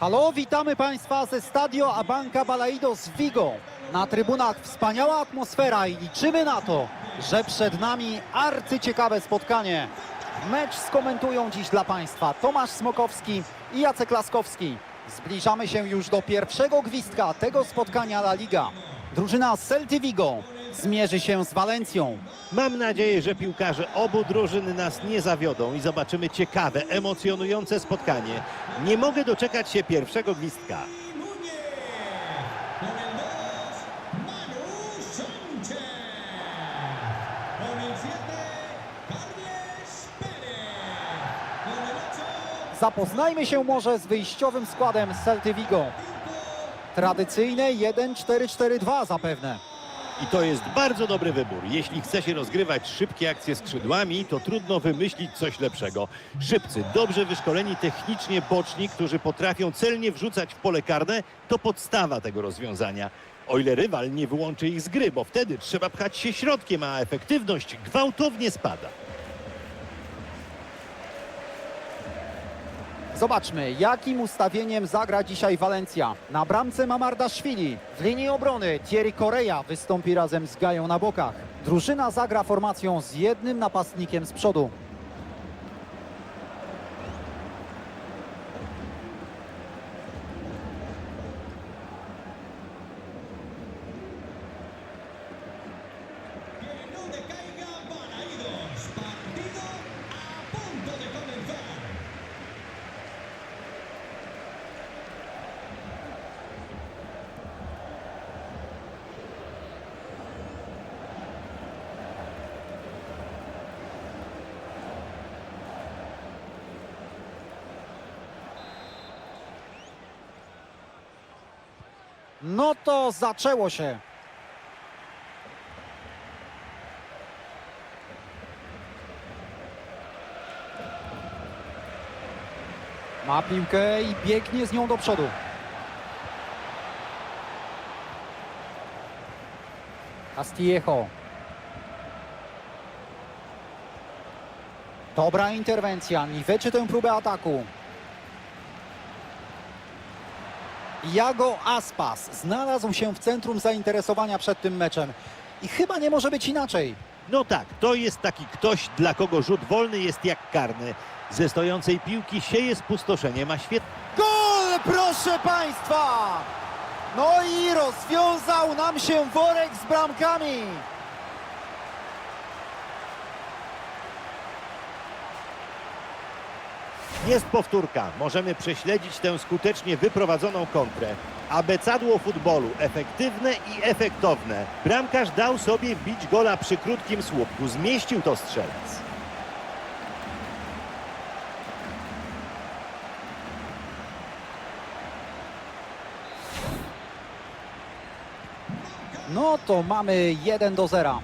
Halo, witamy Państwa ze Stadio Abanca Balaidos w Vigo. Na trybunach wspaniała atmosfera i liczymy na to, że przed nami arcyciekawe spotkanie. Mecz skomentują dziś dla Państwa Tomasz Smokowski i Jacek Laskowski. Zbliżamy się już do pierwszego gwizdka tego spotkania La Liga. Drużyna Celty Vigo zmierzy się z Walencją. Mam nadzieję, że piłkarze obu drużyn nas nie zawiodą i zobaczymy ciekawe, emocjonujące spotkanie. Nie mogę doczekać się pierwszego gwizdka. Con el 2, Manu Sánchez. Con el 7, Carles Pérez. Con el 8, Zapoznajmy się może z wyjściowym składem Celty Vigo. Tradycyjne 1-4-4-2 zapewne. I to jest bardzo dobry wybór. Jeśli chce się rozgrywać szybkie akcje skrzydłami, to trudno wymyślić coś lepszego. Szybcy, dobrze wyszkoleni technicznie boczni, którzy potrafią celnie wrzucać w pole karne, to podstawa tego rozwiązania. O ile rywal nie wyłączy ich z gry, bo wtedy trzeba pchać się środkiem, a efektywność gwałtownie spada. Zobaczmy, jakim ustawieniem zagra dzisiaj Walencja. Na bramce Mamardaszwili. W linii obrony Thierry Correa wystąpi razem z Gają na bokach. Drużyna zagra formacją z jednym napastnikiem z przodu. No to zaczęło się. Ma piłkę i biegnie z nią do przodu. Castillejo. Dobra interwencja, niweczy tę próbę ataku. Jago Aspas znalazł się w centrum zainteresowania przed tym meczem. I chyba nie może być inaczej. No tak, to jest taki ktoś, dla kogo rzut wolny jest jak karny. Ze stojącej piłki sieje spustoszenie, ma świetny Gol, proszę Państwa! No i rozwiązał nam się worek z bramkami. Jest powtórka. Możemy prześledzić tę skutecznie wyprowadzoną kontrę. Abecadło futbolu. Efektywne i efektowne. Bramkarz dał sobie bić gola przy krótkim słupku. Zmieścił to strzelec. No to mamy 1 do 0.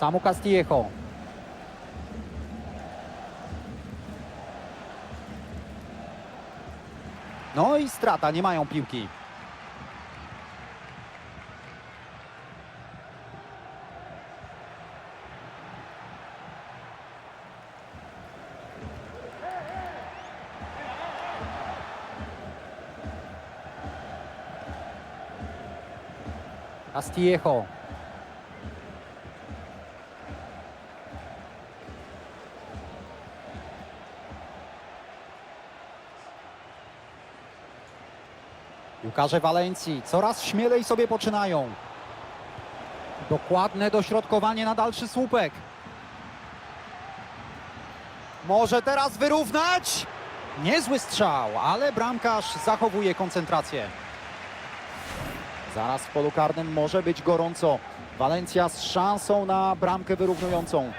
Samu Castillejo. No i strata, nie mają piłki. Castillejo. Piłkarze Walencji coraz śmielej sobie poczynają. Dokładne dośrodkowanie na dalszy słupek. Może teraz wyrównać? Niezły strzał, ale bramkarz zachowuje koncentrację. Zaraz w polu karnym może być gorąco. Walencja z szansą na bramkę wyrównującą.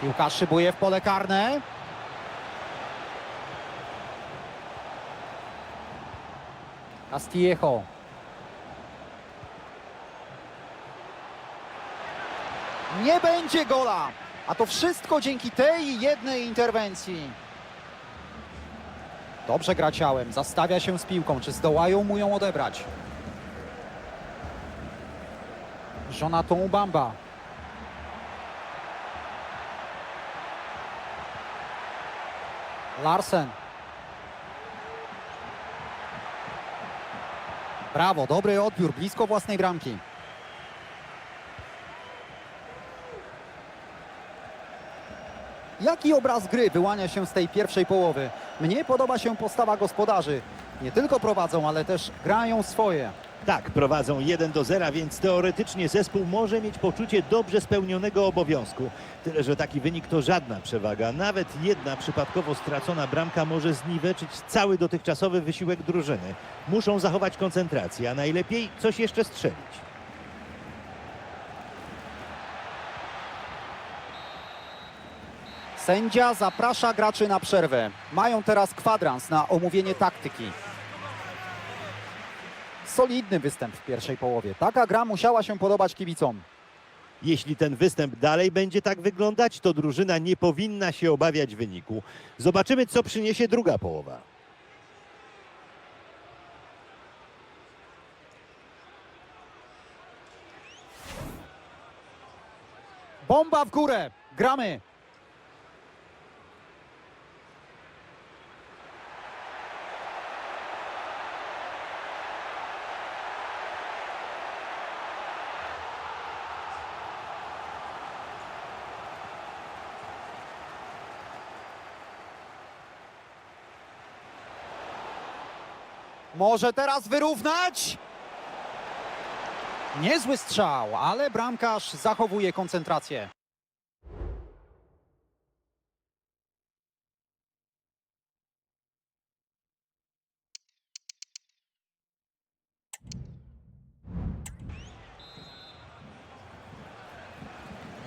Piłka szybuje w pole karne. Castillejo. Nie będzie gola! A to wszystko dzięki tej jednej interwencji. Dobrze gra ciałem, zastawia się z piłką. Czy zdołają mu ją odebrać? Jonathan Bamba. Larsen. Brawo, dobry odbiór, blisko własnej bramki. Jaki obraz gry wyłania się z tej pierwszej połowy? Mnie podoba się postawa gospodarzy. Nie tylko prowadzą, ale też grają swoje. Tak, prowadzą 1 do 0, więc teoretycznie zespół może mieć poczucie dobrze spełnionego obowiązku. Tyle, że taki wynik to żadna przewaga. Nawet jedna przypadkowo stracona bramka może zniweczyć cały dotychczasowy wysiłek drużyny. Muszą zachować koncentrację, a najlepiej coś jeszcze strzelić. Sędzia zaprasza graczy na przerwę. Mają teraz kwadrans na omówienie taktyki. Solidny występ w pierwszej połowie. Taka gra musiała się podobać kibicom. Jeśli ten występ dalej będzie tak wyglądać, to drużyna nie powinna się obawiać wyniku. Zobaczymy, co przyniesie druga połowa. Bomba w górę! Gramy! Może teraz wyrównać? Niezły strzał, ale bramkarz zachowuje koncentrację.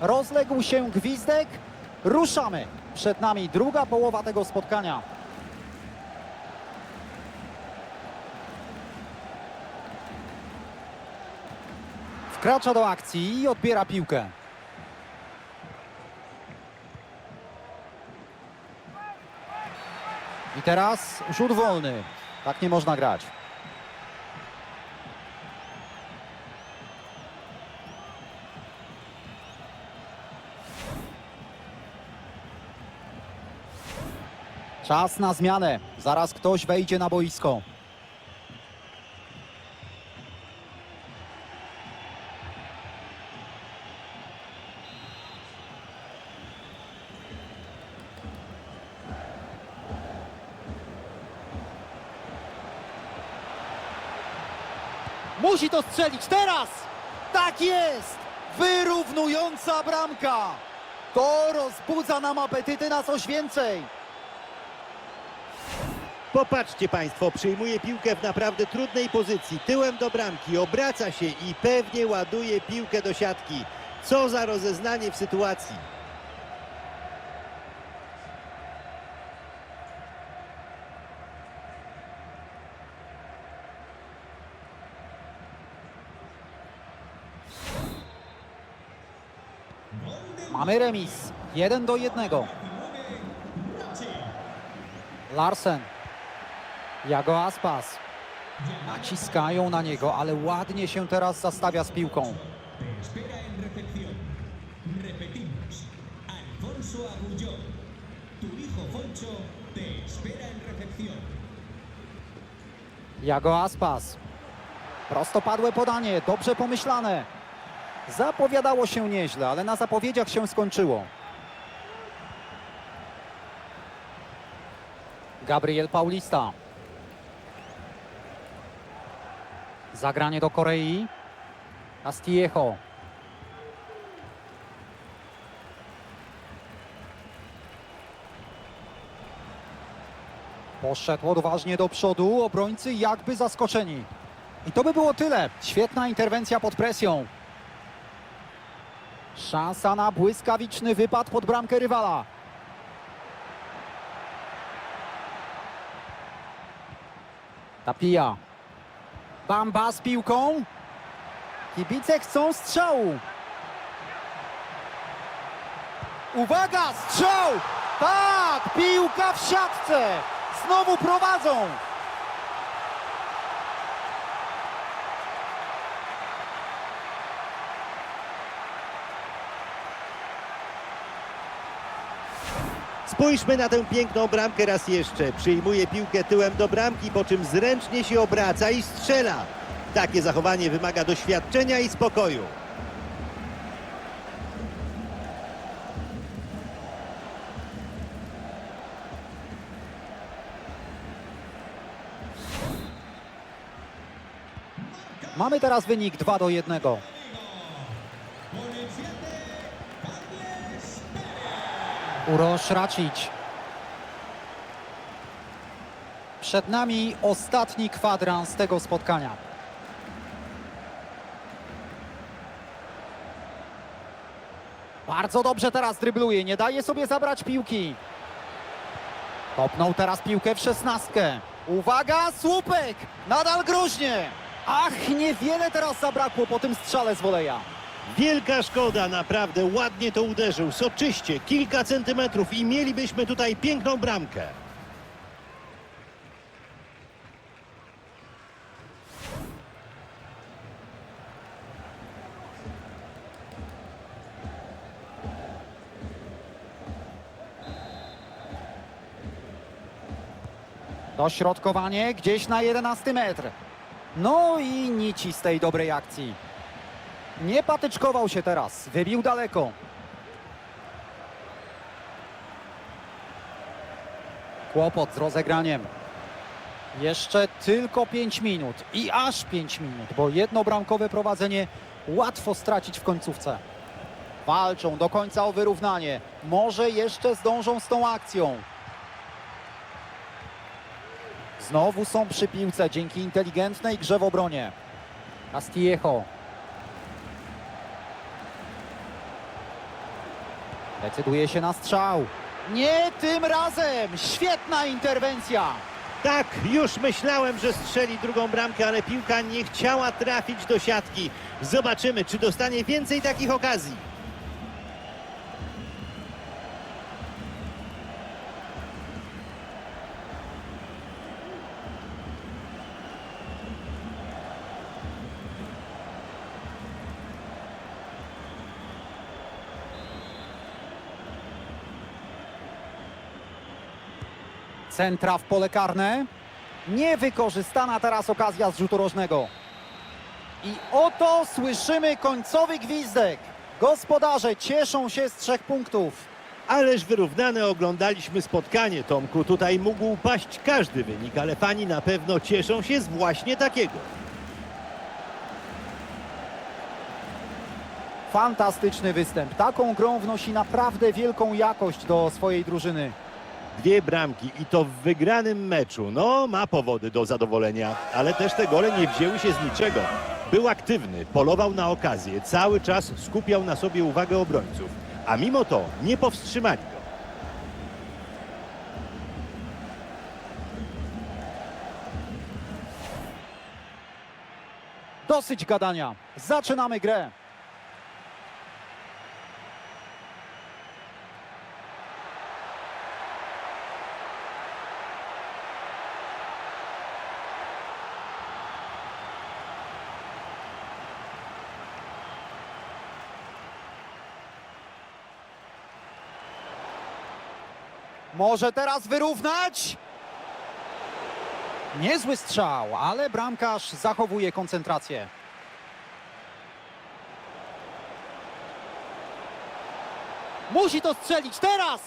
Rozległ się gwizdek. Ruszamy. Przed nami druga połowa tego spotkania. Wkracza do akcji i odbiera piłkę. I teraz rzut wolny. Tak nie można grać. Czas na zmianę. Zaraz ktoś wejdzie na boisko. Musi to strzelić teraz! Tak jest! Wyrównująca bramka! To rozbudza nam apetyty na coś więcej. Popatrzcie Państwo, przyjmuje piłkę w naprawdę trudnej pozycji, tyłem do bramki, obraca się i pewnie ładuje piłkę do siatki. Co za rozeznanie w sytuacji. Mamy remis. 1 do 1. Larsen. Jago Aspas. Naciskają na niego, ale ładnie się teraz zastawia z piłką. Jago Aspas. Prostopadłe podanie, dobrze pomyślane. Zapowiadało się nieźle, ale na zapowiedziach się skończyło. Gabriel Paulista. Zagranie do Korei. Castillejo. Poszedł odważnie do przodu, obrońcy jakby zaskoczeni. I to by było tyle. Świetna interwencja pod presją. Szansa na błyskawiczny wypad pod bramkę rywala. Tapia. Bamba z piłką. Kibice chcą strzału. Uwaga, strzał! Tak, piłka w siatce. Znowu prowadzą. Spójrzmy na tę piękną bramkę raz jeszcze. Przyjmuje piłkę tyłem do bramki, po czym zręcznie się obraca i strzela. Takie zachowanie wymaga doświadczenia i spokoju. Mamy teraz wynik 2 do 1. Urosz Racic. Przed nami ostatni kwadrans tego spotkania. Bardzo dobrze teraz drybluje, nie daje sobie zabrać piłki. Kopnął teraz piłkę w szesnastkę. Uwaga, słupek! Nadal groźnie! Ach, niewiele teraz zabrakło po tym strzale z woleja. Wielka szkoda, naprawdę ładnie to uderzył, soczyście, kilka centymetrów i mielibyśmy tutaj piękną bramkę. Dośrodkowanie gdzieś na 11 metr. No i nici z tej dobrej akcji. Nie patyczkował się teraz, wybił daleko. Kłopot z rozegraniem. Jeszcze tylko 5 minut i aż 5 minut, bo jedno bramkowe prowadzenie łatwo stracić w końcówce. Walczą do końca o wyrównanie. Może jeszcze zdążą z tą akcją. Znowu są przy piłce dzięki inteligentnej grze w obronie. Castillejo. Decyduje się na strzał. Nie tym razem! Świetna interwencja! Tak, już myślałem, że strzeli drugą bramkę, ale piłka nie chciała trafić do siatki. Zobaczymy, czy dostanie więcej takich okazji. Centra w pole karne. Niewykorzystana teraz okazja z rzutu rożnego. I oto słyszymy końcowy gwizdek. Gospodarze cieszą się z trzech punktów. Ależ wyrównane oglądaliśmy spotkanie, Tomku. Tutaj mógł paść każdy wynik, ale fani na pewno cieszą się z właśnie takiego. Fantastyczny występ. Taką grą wnosi naprawdę wielką jakość do swojej drużyny. Dwie bramki i to w wygranym meczu. No, ma powody do zadowolenia, ale też te gole nie wzięły się z niczego. Był aktywny, polował na okazję, cały czas skupiał na sobie uwagę obrońców, a mimo to nie powstrzymali go. Dosyć gadania. Zaczynamy grę. Może teraz wyrównać? Niezły strzał, ale bramkarz zachowuje koncentrację. Musi to strzelić teraz!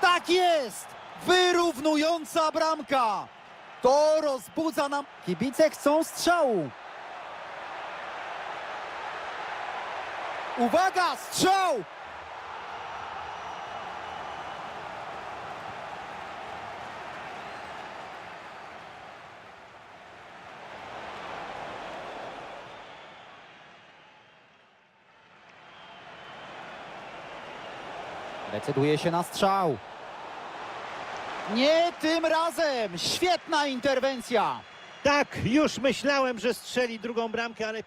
Tak jest! Wyrównująca bramka! To rozbudza nam... Kibice chcą strzału. Uwaga, strzał! Decyduje się na strzał. Nie tym razem! Świetna interwencja! Tak, już myślałem, że strzeli drugą bramkę, ale